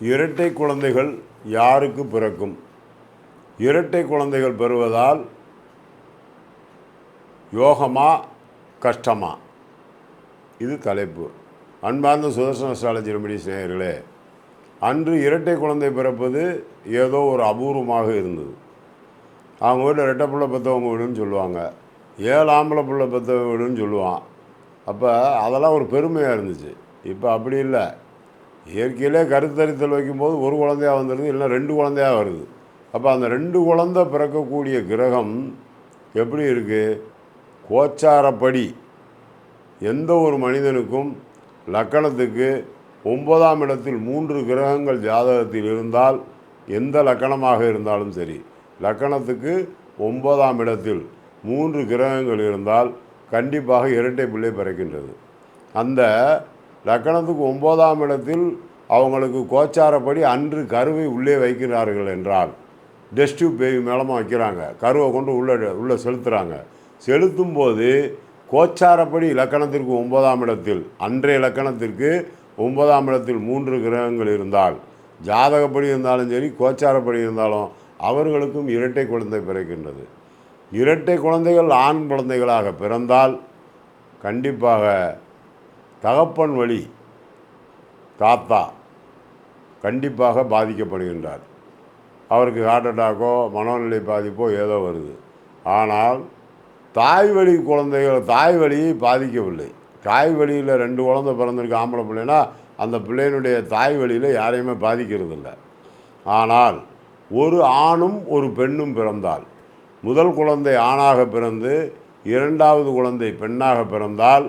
இரட்டை குழந்தைகள் யாருக்கு பிறக்கும்? இரட்டை குழந்தைகள் பெறுவதால் யோகமா கஷ்டமா? இது தலைப்பு. அன்பார்ந்த சுதர்சன அஸ்ட்ராலஜி ரெமடி நேயர்களே அன்று இரட்டை குழந்தை பிறப்பது ஏதோ ஒரு அபூர்வமாக இருந்தது. அவங்க வீட்டில் ரெட்டை பிள்ளை பெற்றவங்க வீடுன்னு சொல்லுவாங்க. ஏழு ஆம்பளை பிள்ளை பெற்ற வீடுன்னு சொல்லுவான். அப்போ அதெல்லாம் ஒரு பெருமையாக இருந்துச்சு. இப்போ அப்படி இல்லை. இயற்கையிலே கருத்தரித்தல் வைக்கும்போது ஒரு குழந்தையாக வந்துடுது இல்லைன்னா ரெண்டு குழந்தையாக வருது. அப்போ அந்த ரெண்டு குழந்தை பிறக்கக்கூடிய கிரகம் எப்படி இருக்குது கோச்சாரப்படி. எந்த ஒரு மனிதனுக்கும் லக்கணத்துக்கு ஒன்பதாம் இடத்தில் மூன்று கிரகங்கள் ஜாதகத்தில் இருந்தால் எந்த லக்கணமாக இருந்தாலும் சரி லக்கணத்துக்கு ஒன்பதாம் இடத்தில் மூன்று கிரகங்கள் இருந்தால் கண்டிப்பாக இரட்டை பிள்ளை பிறக்கின்றது. அந்த லக்கணத்துக்கு ஒம்போதாம் இடத்தில் அவங்களுக்கு கோச்சாரப்படி அன்று கருவை உள்ளே வைக்கிறார்கள் என்றால் டெஸ்டியூப் பேபி மேலமாக வைக்கிறாங்க. கருவை கொண்டு உள்ளே உள்ளே செலுத்துகிறாங்க செலுத்தும் போது கோச்சாரப்படி இலக்கணத்திற்கு ஒன்பதாம் இடத்தில் அன்றைய இலக்கணத்திற்கு ஒன்பதாம் இடத்தில் மூன்று கிரகங்கள் இருந்தால் ஜாதகப்படி இருந்தாலும் சரி கோச்சாரப்படி இருந்தாலும் அவர்களுக்கும் இரட்டை குழந்தை பிறக்கின்றது. இரட்டை குழந்தைகள் ஆண் குழந்தைகளாக பிறந்தால் கண்டிப்பாக தகப்பன் வழி தாத்தா கண்டிப்பாக பாதிக்கப்படுகின்றார். அவருக்கு ஹார்ட் அட்டாக்கோ மனோநிலை பாதிப்போ ஏதோ வருது. ஆனால் தாய் வழி குழந்தைகள் தாய் வழியை பாதிக்கவில்லை. தாய் வழியில் ரெண்டு குழந்தை பிறந்திருக்கு ஆம்பளை பிள்ளைனா அந்த பிள்ளையினுடைய தாய் வழியில் யாரையுமே பாதிக்கிறது இல்லை ஆனால் ஒரு ஆணும் ஒரு பெண்ணும் பிறந்தால் முதல் குழந்தை ஆணாக பிறந்து இரண்டாவது குழந்தை பெண்ணாக பிறந்தால்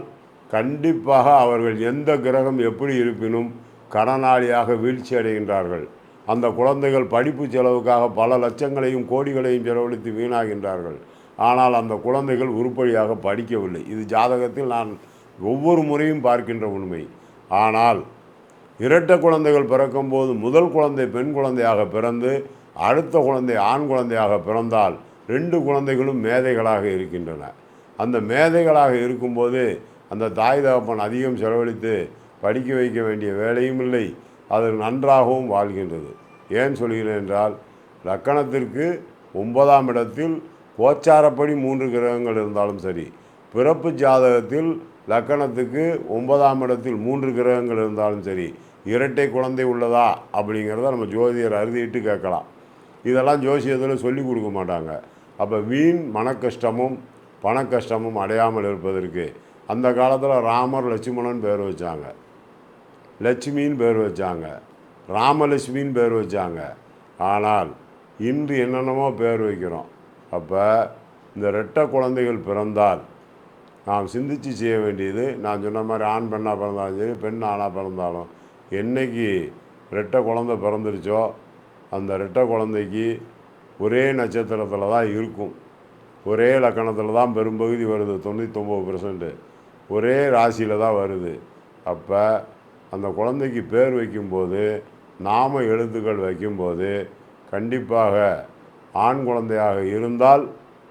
கண்டிப்பாக அவர்கள் எந்த கிரகம் எப்படி இருப்பினும் கடனாளியாக வீழ்ச்சி அடைகின்றார்கள். அந்த குழந்தைகள் படிப்பு செலவுக்காக பல லட்சங்களையும் கோடிகளையும் செலவழித்து வீணாகின்றார்கள். ஆனால் அந்த குழந்தைகள் உருப்படியாக படிக்கவில்லை. இது ஜாதகத்தில் நான் ஒவ்வொரு முறையும் பார்க்கின்ற உண்மை. ஆனால் இரட்டை குழந்தைகள் பிறக்கும்போது முதல் குழந்தை பெண் குழந்தையாக பிறந்து அடுத்த குழந்தை ஆண் குழந்தையாக பிறந்தால் ரெண்டு குழந்தைகளும் மேதைகளாக இருக்கின்றன. அந்த மேதைகளாக இருக்கும்போது அந்த தாய் தகப்பன் அதிகம் செலவழித்து படிக்க வைக்க வேண்டிய வேலையும் இல்லை அது நன்றாகவும் வாழ்கின்றது. ஏன் சொல்கிறேன் என்றால் லக்கணத்திற்கு ஒன்பதாம் இடத்தில் கோச்சாரப்படி மூன்று கிரகங்கள் இருந்தாலும் சரி பிறப்பு ஜாதகத்தில் லக்கணத்துக்கு ஒன்பதாம் இடத்தில் மூன்று கிரகங்கள் இருந்தாலும் சரி இரட்டை குழந்தை உள்ளதா அப்படிங்கிறத நம்ம ஜோதியர் அறுதிட்டு கேட்கலாம். இதெல்லாம் ஜோசியத்தில் சொல்லி கொடுக்க மாட்டாங்க. அப்போ வீண் மனக்கஷ்டமும் பணக்கஷ்டமும் அடையாமல் இருப்பதற்கு அந்த காலத்தில் ராமர் லட்சுமணன் பேர் வச்சாங்க. லட்சுமின்னு பேர் வச்சாங்க. ராமலட்சுமின்னு பேர் வச்சாங்க. ஆனால் இன்று என்னென்னமோ பேர் வைக்கிறோம். அப்போ இந்த ரெட்டை குழந்தைகள் பிறந்தால் நாம் சிந்தித்து செய்ய வேண்டியது நான் சொன்ன மாதிரி ஆண் பெண்ணாக பிறந்தாலும் சரி பெண் ஆணாக பிறந்தாலும் என்னைக்கு ரெட்டை குழந்தை பிறந்துருச்சோ அந்த ரெட்டை குழந்தைக்கு ஒரே நட்சத்திரத்தில் தான் இருக்கும். ஒரே லக்கணத்தில் தான் பெரும்பகுதி வருது தொண்ணூத்தொம்பது பர்சன்ட்டு ஒரே ராசியில் தான் வருது. அப்போ அந்த குழந்தைக்கு பேர் வைக்கும்போது நாம எழுத்துக்கள் வைக்கும்போது கண்டிப்பாக ஆண் குழந்தையாக இருந்தால்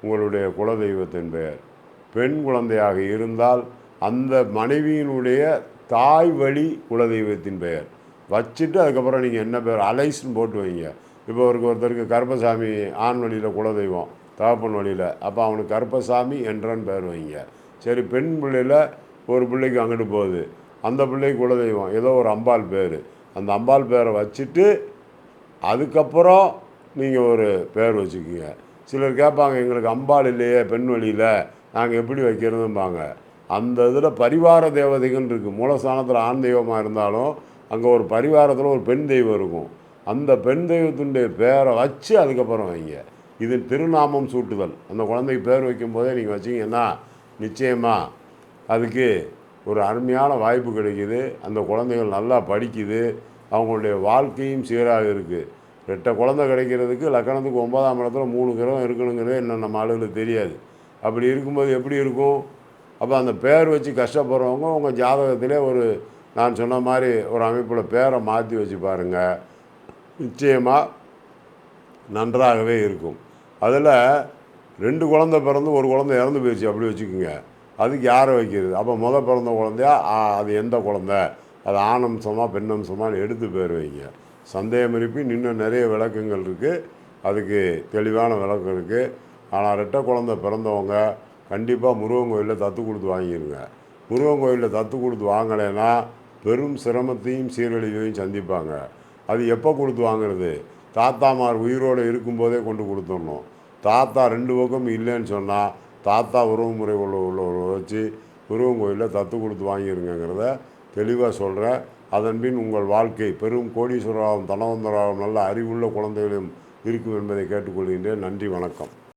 உங்களுடைய குலதெய்வத்தின் பெயர். பெண் குழந்தையாக இருந்தால் அந்த மனைவியினுடைய தாய் வழி குலதெய்வத்தின் பெயர். வச்சுட்டு அதுக்கப்புறம் நீங்கள் என்ன பேர் அலைஸ்ன்னு போட்டு வைங்க. இப்போ ஒருக்கு ஒருத்தருக்கு கருப்பசாமி ஆண் வழியில் குலதெய்வம் தகப்பன் வழியில் அப்போ அவனுக்கு கருப்பசாமி என்றன்னு பேர் வைங்க. சரி பெண் பிள்ளையில் ஒரு பிள்ளைக்கு அங்கிட்டு போகுது. அந்த பிள்ளைக்கு குலதெய்வம். ஏதோ ஒரு அம்பாள் பேர். அந்த அம்பாள் பேரை வச்சுட்டு அதுக்கப்புறம் நீங்கள் ஒரு பேர் வச்சுக்கோங்க. சிலர் கேட்பாங்க எங்களுக்கு அம்பாள் இல்லையே பெண் வழியில். நாங்கள் எப்படி வைக்கிறதும்பாங்க. அந்த இதில் பரிவார தேவதைகள் இருக்குது மூலஸ்தானத்தில் ஆண் தெய்வமாக இருந்தாலும் அங்கே ஒரு பரிவாரத்தில் ஒரு பெண் தெய்வம் இருக்கும். அந்த பெண் தெய்வத்தினுடைய பேரை வச்சு அதுக்கப்புறம் வைங்க. இது திருநாமம் சூட்டுதல். அந்த குழந்தைக்கு பேர் வைக்கும்போதே நீங்கள் வச்சிங்கன்னா நிச்சயமாக அதுக்கு ஒரு அருமையான வாய்ப்பு கிடைக்கிது. அந்த குழந்தைகள் நல்லா படிக்குது. அவங்களுடைய வாழ்க்கையும் சீராக இருக்குது ரெட்டை குழந்தை கிடைக்கிறதுக்கு லக்கணத்துக்கு ஒன்பதாம் இடத்துல மூணு கிரகம் இருக்கணுங்கிறதே இன்னும் நம்ம ஆளுகளுக்கு தெரியாது. அப்படி இருக்கும்போது எப்படி இருக்கும்? அப்போ அந்த பேர் வச்சு கஷ்டப்படுறவங்க உங்கள் ஜாதகத்திலே ஒரு நான் சொன்ன மாதிரி ஒரு அமைப்பில் பேரை மாற்றி வச்சு பாருங்கள் நிச்சயமாக நன்றாகவே இருக்கும். அதில் ரெண்டு குழந்தை பிறந்து ஒரு குழந்தை இறந்து போயிடுச்சு அப்படி வச்சுக்கோங்க. அதுக்கு யாரை வைக்கிறது? அப்போ முத பிறந்த குழந்தையா? ஆ, அது எந்த குழந்தை? அது ஆணம்சமாக பெண்ணம்சமான்னு எடுத்து பேர் வைங்க. சந்தேகம் இருப்பின் இன்னும் நிறைய விளக்கங்கள் இருக்குது அதுக்கு தெளிவான விளக்கம் இருக்குது ஆனால் ரெட்டை குழந்தை பிறந்தவங்க கண்டிப்பாக முருகன் கோயிலில் தத்து கொடுத்து வாங்கிடுங்க முருகன் கோயிலில் தத்து கொடுத்து வாங்கலைன்னா பெரும் சிரமத்தையும் சீரழிவையும் சந்திப்பாங்க. அது எப்போ கொடுத்து வாங்குறது? தாத்தாமார் உயிரோடு இருக்கும்போதே கொண்டு கொடுத்துடணும். தாத்தா ரெண்டு பக்கம் இல்லைன்னு சொன்னால் தாத்தா உறவு முறை உள்ள உள்ளவரை வச்சு முருகன் கோயிலில் தத்து கொடுத்து வாங்கியிருங்கிறத தெளிவாக சொல்கிறேன் அதன்பின் உங்கள் வாழ்க்கை பெரும் கோடீஸ்வரராகவும் தனவந்தராகவும் நல்ல அறிவுள்ள குழந்தைகளும் இருக்கும் என்பதை கேட்டுக்கொள்கின்றேன். நன்றி வணக்கம்.